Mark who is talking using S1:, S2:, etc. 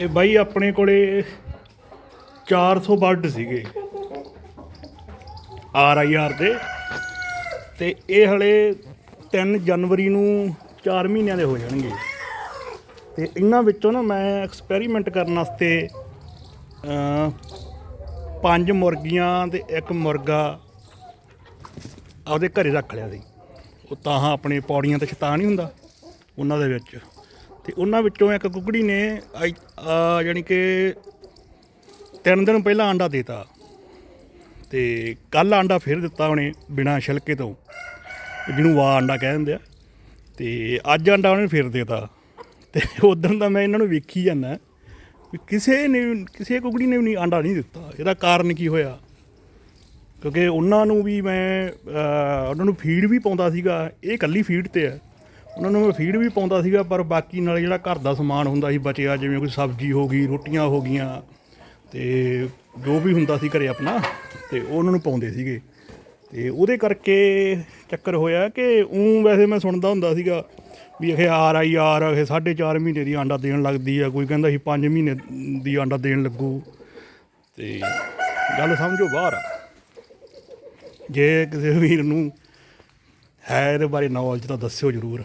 S1: ਇਹ ਬਾਈ ਆਪਣੇ ਕੋਲੇ 400 ਬਰਡ ਸੀਗੇ। ਆਰ ਆਈ ਆਰ ਦੇ। ਤੇ ਇਹ ਹਲੇ 3 ਜਨਵਰੀ ਨੂੰ 4 ਮਹੀਨਿਆਂ ਦੇ ਹੋ ਜਾਣਗੇ। ਤੇ ਇਹਨਾਂ ਵਿੱਚੋਂ ਨਾ ਮੈਂ ਐਕਸਪੈਰੀਮੈਂਟ ਕਰਨ ਵਾਸਤੇ ਪੰਜ ਮੁਰਗੀਆਂ ਤੇ ਇੱਕ ਮੁਰਗਾ ਆਪਦੇ ਘਰੇ ਰੱਖ ਲਿਆ ਸੀ। ਉਹ ਤਾਂ ਆਪਣੇ ਪੌੜੀਆਂ ਤੇ ਛਤਾ ਨਹੀਂ ਹੁੰਦਾ, ਉਹਨਾਂ ਦੇ ਵਿੱਚ। ਤੇ ਉਹਨਾਂ ਵਿੱਚੋਂ ਇੱਕ ਕੁਕੜੀ ਨੇ ਆਈ- ਜਾਣੀ ਕਿ ਤਿੰਨ ਦਿਨ ਪਹਿਲਾਂ ਆਂਡਾ ਦੇਤਾ ਤੇ। ਕੱਲ ਆਂਡਾ ਫਿਰ ਦਿੱਤਾ ਉਹਨੇ ਬਿਨਾ ਛਿਲਕੇ ਤੋਂ, ਜਿਹਨੂੰ ਵਾ ਆਂਡਾ ਕਹਿ ਦਿੰਦੇ ਆ। ਤੇ ਅੱਜ ਆਂਡਾ ਉਹਨੇ ਫਿਰ ਦੇਤਾ। ਤੇ ਉਦੋਂ ਦਾ ਮੈਂ ਇਹਨਾਂ ਨੂੰ ਵੇਖੀ ਜਾਂਦਾ। ਵੀ ਕਿਸੇ ਨੇ, ਕਿਸੇ ਕੁਕੜੀ ਨੇ ਵੀ ਨਹੀਂ ਆਂਡਾ ਨਹੀਂ ਦਿੱਤਾ। ਇਹਦਾ ਕਾਰਨ ਕੀ ਹੋਇਆ? ਕਿਉਂਕਿ ਉਹਨਾਂ ਨੂੰ ਵੀ ਮੈਂ ਉਹਨਾਂ ਨੂੰ ਫੀਡ ਵੀ ਪਾਉਂਦਾ ਸੀਗਾ। ਇਹ ਕੱਲੀ ਫੀਡ ਤੇ ਹੈ। ਉਹਨਾਂ ਨੂੰ ਮੈਂ ਫੀਡ ਵੀ ਪਾਉਂਦਾ ਸੀਗਾ, ਪਰ ਬਾਕੀ ਨਾਲ ਜਿਹੜਾ ਘਰ ਦਾ ਸਮਾਨ ਹੁੰਦਾ ਸੀ ਬਚਿਆ, ਜਿਵੇਂ ਕੋਈ ਸਬਜ਼ੀ ਹੋ ਗਈ, ਰੋਟੀਆਂ ਹੋ ਗਈਆਂ, ਤੇ ਜੋ ਵੀ ਹੁੰਦਾ ਸੀ ਘਰੇ ਆਪਣਾ, ਤੇ ਉਹ ਉਹਨਾਂ ਨੂੰ ਪਾਉਂਦੇ ਸੀਗੇ। ਤੇ ਉਹਦੇ ਕਰਕੇ ਚੱਕਰ ਹੋਇਆ ਕਿ ਉਹ ਵੈਸੇ ਮੈਂ ਸੁਣਦਾ ਹੁੰਦਾ ਸੀਗਾ ਵੀ ਇਹ ਆਰ ਆਈ ਆਰ ਇਹ 4.5 ਮਹੀਨੇ ਦੀ ਆਂਡਾ ਦੇਣ ਲੱਗਦੀ ਆ, ਕੋਈ ਕਹਿੰਦਾ ਸੀ 5 ਮਹੀਨੇ ਦੀ ਆਂਡਾ ਦੇਣ ਲੱਗੂ। ਤੇ ਗੱਲ ਸਮਝੋ ਬਾਹਰ ਆ। ਜੇ ਕਿਸੇ ਵੀਰ ਨੂੰ ਹੈ ਇਹਦੇ ਬਾਰੇ ਨੌਲੇਜ ਤਾਂ ਦੱਸਿਓ ਜ਼ਰੂਰ।